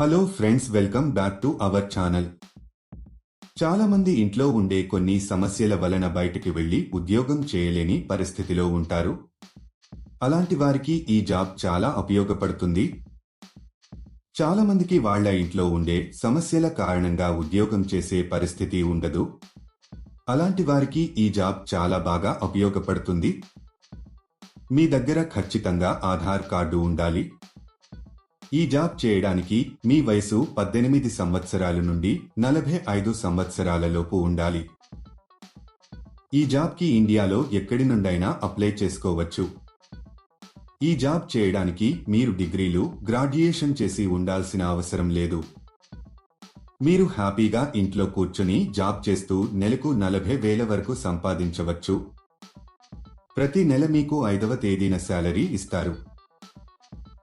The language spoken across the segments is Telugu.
Hello friends welcome back to our channel చాలా మంది ఇంట్లో ఉండే కొన్ని సమస్యల వలన బయటికి వెళ్ళి ఉద్యోగం చేయలేని పరిస్థితిలో ఉంటారు. అలాంటి వారికి ఈ జాబ్ చాలా ఉపయోగపడుతుంది. చాలా మందికి వాళ్ళ ఇంట్లో ఉండే సమస్యల కారణంగా ఉద్యోగం చేసే పరిస్థితి ఉండదు. అలాంటి వారికి ఈ జాబ్ చాలా బాగా ఉపయోగపడుతుంది. మీ దగ్గర ఖచ్చితంగా ఆధార్ కార్డు ఉండాలి. ఈ జాబ్ చేయడానికి మీ వయసు పద్దెనిమిది సంవత్సరాల నుండి నలభై ఐదు సంవత్సరాలలోపు ఉండాలి. ఈ జాబ్కి ఇండియాలో ఎక్కడి నుండైనా అప్లై చేసుకోవచ్చు. ఈ జాబ్ చేయడానికి మీరు డిగ్రీలు గ్రాడ్యుయేషన్ చేసి ఉండాల్సిన అవసరం లేదు. మీరు హ్యాపీగా ఇంట్లో కూర్చుని జాబ్ చేస్తూ నెలకు నలభై వేల వరకు సంపాదించవచ్చు. ప్రతి నెల మీకు ఐదవ తేదీన శాలరీ ఇస్తారు.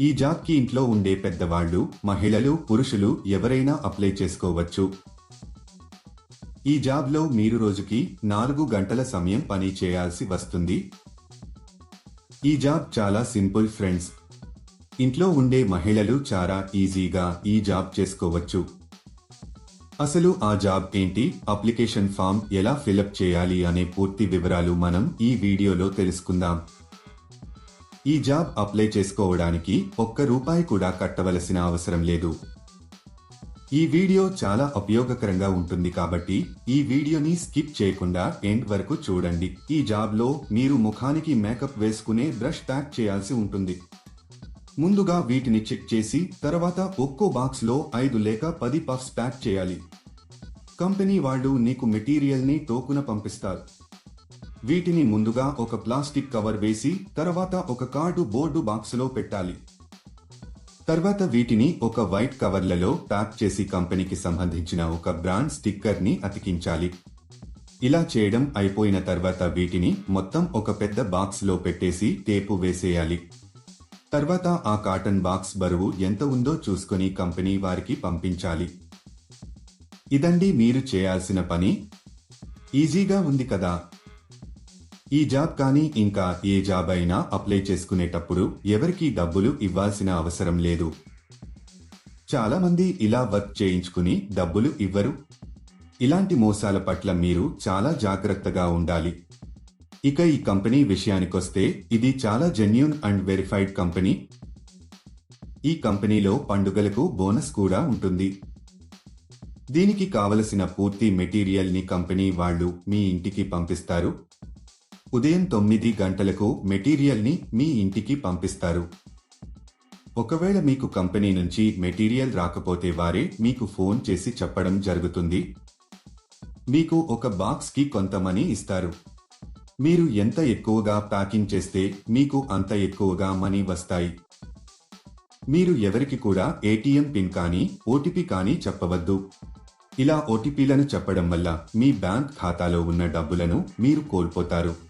ఈ జాబ్కి ఇంట్లో ఉండే పెద్దవాళ్ళు మహిళలు పురుషులు ఎవరైనా అప్లై చేసుకోవచ్చు. ఈ జాబ్లో మీరు రోజుకి నాలుగు గంటల సమయం పని చేయాల్సి వస్తుంది. ఈ జాబ్ చాలా సింపుల్ ఫ్రెండ్స్. ఇంట్లో ఉండే మహిళలు చాలా ఈజీగా ఈ జాబ్ చేసుకోవచ్చు. అసలు ఆ జాబ్ ఏంటి? అప్లికేషన్ ఫామ్ ఎలా ఫిలప్ చేయాలి? అనే పూర్తి వివరాలు మనం ఈ వీడియోలో తెలుసుకుందాం. ఈ జాబ్ అప్లై చేసుకోవడానికి ఒక్క రూపాయి కూడా కట్టవలసిన అవసరం లేదు. ఈ వీడియో చాలా ఉపయోగకరంగా ఉంటుంది కాబట్టి ఈ వీడియోని స్కిప్ చేయకుండా ఎండ్ వరకు చూడండి. ఈ జాబ్లో మీరు ముఖానికి మేకప్ వేసుకునే బ్రష్ ప్యాక్ చేయాల్సి ఉంటుంది. ముందుగా వీటిని చెక్ చేసి తర్వాత ఒక్కో బాక్స్లో ఐదు లేక పది పఫ్స్ ప్యాక్ చేయాలి. కంపెనీ వాళ్ళు నీకు మెటీరియల్ని టోకున పంపిస్తారు. వీటిని ముందుగా ఒక ప్లాస్టిక్ కవర్ వేసి తర్వాత ఒక కార్డు బోర్డు బాక్సులో పెట్టాలి. తర్వాత వీటిని ఒక వైట్ కవర్లలో ప్యాక్ చేసి కంపెనీకి సంబంధించిన ఒక బ్రాండ్ స్టిక్కర్ని అతికించాలి. ఇలా చేయడం అయిపోయిన తర్వాత వీటిని మొత్తం ఒక పెద్ద బాక్స్లో పెట్టేసి టేపు వేసేయాలి. తర్వాత ఆ కాటన్ బాక్స్ బరువు ఎంత ఉందో చూసుకొని కంపెనీ వారికి పంపించాలి. ఇదండి మీరు చేయాల్సిన పని. ఈజీగా ఉంది కదా. ఈ జాబ్ కానీ ఇంకా ఏ జాబ్ అయినా అప్లై చేసుకునేటప్పుడు ఎవరికీ డబ్బులు ఇవ్వాల్సిన అవసరం లేదు. చాలా మంది ఇలా వర్క్ చేయించుకుని డబ్బులు ఇవ్వరు. ఇలాంటి మోసాల పట్ల మీరు చాలా జాగ్రత్తగా ఉండాలి. ఇక ఈ కంపెనీ విషయానికొస్తే ఇది చాలా జెన్యున్ అండ్ వెరిఫైడ్ కంపెనీ. ఈ కంపెనీలో పండుగలకు బోనస్ కూడా ఉంటుంది. దీనికి కావలసిన పూర్తి మెటీరియల్ని కంపెనీ వాళ్ళు మీ ఇంటికి పంపిస్తారు. ఉదయం తొమ్మిది గంటలకు మెటీరియల్ని మీ ఇంటికి పంపిస్తారు. ఒకవేళ మీకు కంపెనీ నుంచి మెటీరియల్ రాకపోతే వారే మీకు ఫోన్ చేసి చెప్పడం జరుగుతుంది. మీకు ఒక బాక్స్కి కొంత మనీ ఇస్తారు. మీరు ఎంత ఎక్కువగా ప్యాకింగ్ చేస్తే మీకు అంత ఎక్కువగా మనీ వస్తాయి. మీరు ఎవరికి కూడా ఏటీఎం పిన్ కానీ ఓటీపీ కానీ చెప్పవద్దు. ఇలా ఓటీపీలను చెప్పడం వల్ల మీ బ్యాంక్ ఖాతాలో ఉన్న డబ్బులను మీరు కోల్పోతారు.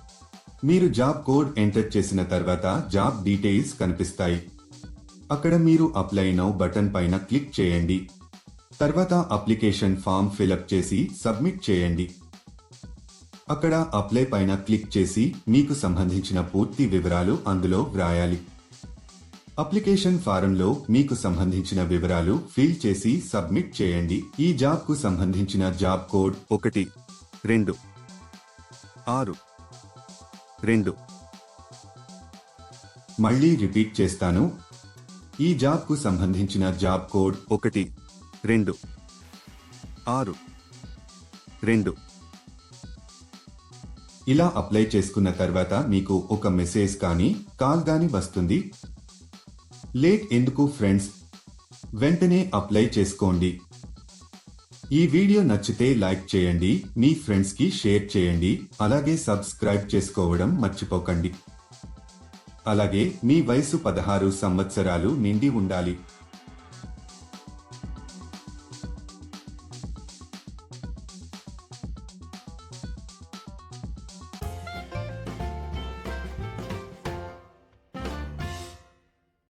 మీరు జాబ్ కోడ్ ఎంటర్ చేసిన తర్వాత జాబ్ డీటెయిల్స్ కనిపిస్తాయి. అక్కడ మీరు అప్లై నౌ బటన్ పైన క్లిక్ చేయండి. తర్వాత అప్లికేషన్ ఫామ్ ఫిలప్ చేసి సబ్మిట్ చేయండి. అక్కడ అప్లై పైన క్లిక్ చేసి మీకు సంబంధించిన పూర్తి వివరాలు అందులో వ్రాయాలి. అప్లికేషన్ ఫారంలో మీకు సంబంధించిన వివరాలు ఫిల్ చేసి సబ్మిట్ చేయండి. ఈ జాబ్కు సంబంధించిన జాబ్ కోడ్ ఒకటి రెండు ఆరు. రెండు. మళ్ళీ రిపీట్ చేస్తాను. ఈ జాబ్కు సంబంధించిన జాబ్ కోడ్ ఒకటి రెండు. ఆరు. రెండు. ఇలా అప్లై చేసుకున్న తర్వాత మీకు ఒక మెసేజ్ కానీ కాల్ కానీ వస్తుంది. లేట్ ఎందుకు ఫ్రెండ్స్? వెంటనే అప్లై చేసుకోండి. ఈ వీడియో నచ్చితే లైక్ చేయండి మీ ఫ్రెండ్స్కి షేర్ చేయండి అలాగే సబ్స్క్రైబ్ చేసుకోవడం మర్చిపోకండి. అలాగే మీ వయసు పదహారు సంవత్సరాలు నిండి ఉండాలి.